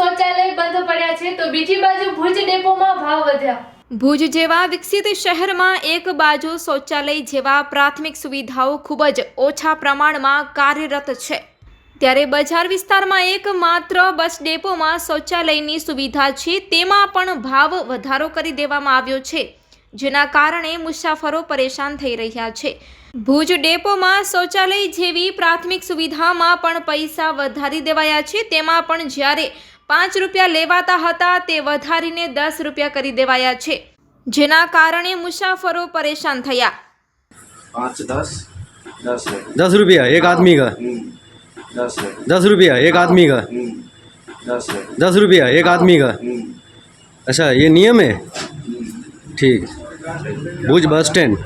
શૌચાલય બંધ પડ્યા છે, તો બીજી બાજુ ભુજ ડેપોમાં ભાવ વધ્યા. ભુજ જેવા વિકસિત શહેરમાં એક બાજુ શૌચાલય જેવા પ્રાથમિક સુવિધાઓ ખૂબ જ ઓછા પ્રમાણમાં કાર્યરત છે. ત્યારે બજાર વિસ્તારમાં એક માત્ર બસ ડેપોમાં શૌચાલયની સુવિધા છે, તેમાં પણ ભાવ વધારો કરી દેવામાં આવ્યો છે, જેના કારણે મુસાફરો પરેશાન થઈ રહ્યા છે. ભુજ ડેપોમાં શૌચાલય જેવી પ્રાથમિક સુવિધામાં પણ પૈસા વધારી દેવાયા છે, તેમાં પણ જ્યારે પાંચ રૂપિયા લેવાતા હતા તે વધારીને દસ રૂપિયા કરી દેવાયા છે જેના કારણે મુસાફરો પરેશાન થયા पाँच दस दस है दस रुपया एक आदमी का हम्म, दस है दस रुपया एक आदमी का हम्म, दस है दस रुपया एक आदमी का हम्म, अच्छा ये नियम है हम्म। ठीक भुज बस स्टैंड